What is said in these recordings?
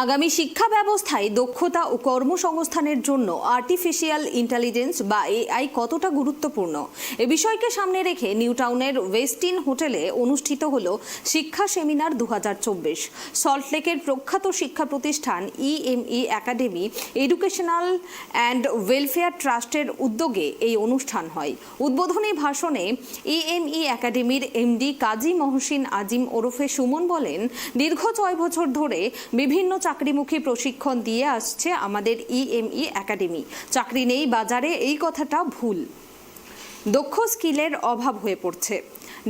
আগামী শিক্ষা ব্যবস্থায় দক্ষতা ও কর্মসংস্থানের জন্য আর্টিফিশিয়াল ইন্টেলিজেন্স বা এআই কতটা গুরুত্বপূর্ণ? এ বিষয়কে সামনে রেখে নিউটাউনের ওয়েস্টিন হোটেলে অনুষ্ঠিত হল শিক্ষা সেমিনার দু হাজার চব্বিশ সল্টলেকের প্রখ্যাত শিক্ষা প্রতিষ্ঠান E M E academy educational and welfare ট্রাস্টের উদ্যোগে এই অনুষ্ঠান হয়। উদ্বোধনী ভাষণে ইএমই একাডেমির এমডি কাজী মহসিন আজিম ওরফে সুমন বলেন, দীর্ঘ ছয় বছর ধরে বিভিন্ন চাকরিমুখী প্রশিক্ষণ দিয়ে আসছে আমাদের ইএমই একাডেমি চাকরি নেই বাজারে, এই কথাটা ভুল। দক্ষ স্কিলের অভাব হয়ে পড়ছে।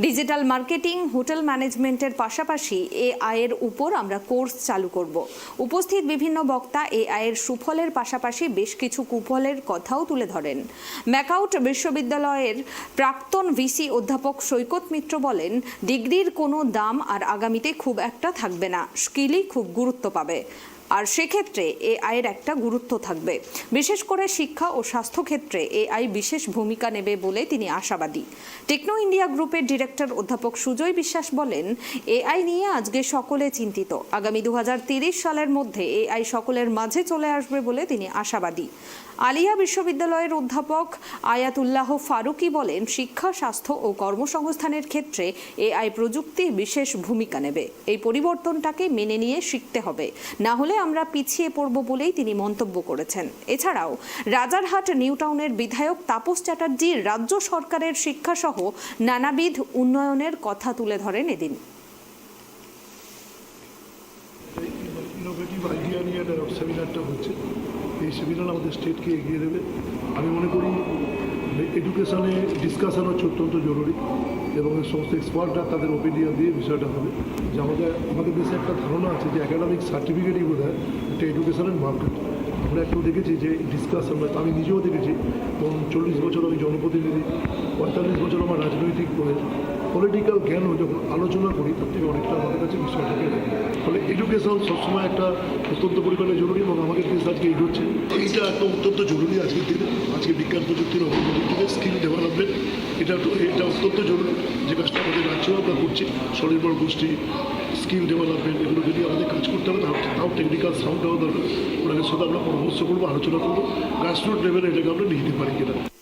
ডিজিটাল মার্কেটিং, হোটেল ম্যানেজমেন্টের পাশাপাশি এআই এর উপর আমরা কোর্স চালু করব। উপস্থিত বিভিন্ন বক্তা এআই এর সুফলের পাশাপাশি বেশ কিছু কুফলের কথাও তুলে ধরেন। ম্যাকাউট বিশ্ববিদ্যালয়ের প্রাক্তন ভিসি অধ্যাপক সৈকত মিত্র বলেন, ডিগ্রির কোনো দাম আর আগামীতে খুব একটা থাকবে না। স্কিলই খুব গুরুত্ব পাবে। আর সেক্ষেত্রে এআই এর একটা গুরুত্ব থাকবে। বিশেষ করে শিক্ষা ও স্বাস্থ্য ক্ষেত্রে এআই বিশেষ ভূমিকা নেবে বলে তিনি আশাবাদী। টেকনো ইন্ডিয়া গ্রুপের ডিরেক্টর অধ্যাপক সুজয় বিশ্বাস বলেন, এআই নিয়ে আজকে সকলে চিন্তিত। আগামী দু সালের মধ্যে এআই সকলের মাঝে চলে আসবে বলে তিনি আশাবাদী। আলিয়া বিশ্ববিদ্যালয়ের অধ্যাপক আয়াতুল্লাহ ফারুকি বলেন, শিক্ষা, স্বাস্থ্য ও কর্মসংস্থানের ক্ষেত্রে এআই প্রযুক্তি বিশেষ ভূমিকা নেবে। এই পরিবর্তনটাকে মেনে নিয়ে শিখতে হবে। না হলে আমরা পিছিয়ে পড়ব বলেই তিনি মন্তব্য করেছেন। এছাড়াও, রাজারহাট নিউটাউনের বিধায়ক তাপস চ্যাটার্জি রাজ্য সরকারের শিক্ষাসহ নানাবিধ উন্নয়নের কথা তুলে ধরেন এদিন। ইনোভেটিভ এই সেমিনার আমাদের স্টেটকে এগিয়ে দেবে। আমি মনে করি এডুকেশনে ডিসকাশন হচ্ছে অত্যন্ত জরুরি। এবং সমস্ত এক্সপার্টরা তাদের ওপিনিয়ন দিয়ে বিষয়টা হবে। যে আমাদের আমাদের দেশে একটা ধারণা আছে যে একাডেমিক সার্টিফিকেটই বোধ হয় একটা এডুকেশনের মার্কেট আমরা একটু দেখেছি যে ডিসকাশন আমি নিজেও দেখেছি। এবং চল্লিশ বছর আমি জনপ্রতিনিধি, পঁয়তাল্লিশ বছর আমার রাজনৈতিক পলিটিক্যাল জ্ঞানও যখন আলোচনা করি, তার থেকে অনেকটা আমাদের কাছে বিষয়টাকে ফলে এডুকেশন সবসময় একটা অত্যন্ত পরিমাণে জরুরি এবং আমাদের দেশ আজকে এগোচ্ছে। এইটা একটা অত্যন্ত জরুরি আজকের দিনে। আজকে বিজ্ঞান প্রযুক্তির অগ্রগতিতে স্কিল ডেভেলপমেন্ট এটা এটা অত্যন্ত জরুরি। যে কাজটা আমাদের রাজ্যেও আমরা করছি, স্বনির্ভর গোষ্ঠী, স্কিল ডেভেলপমেন্ট, এগুলো যদি আমাদের কাজ করতে হবে তাও টেকনিক্যাল হওয়া দরকার। ওনাদের সাথে আমরা পরামর্শ করব, আলোচনা করব। গ্রাসরুট লেভেলে এটাকে আমরা নিয়ে পারি কিনা।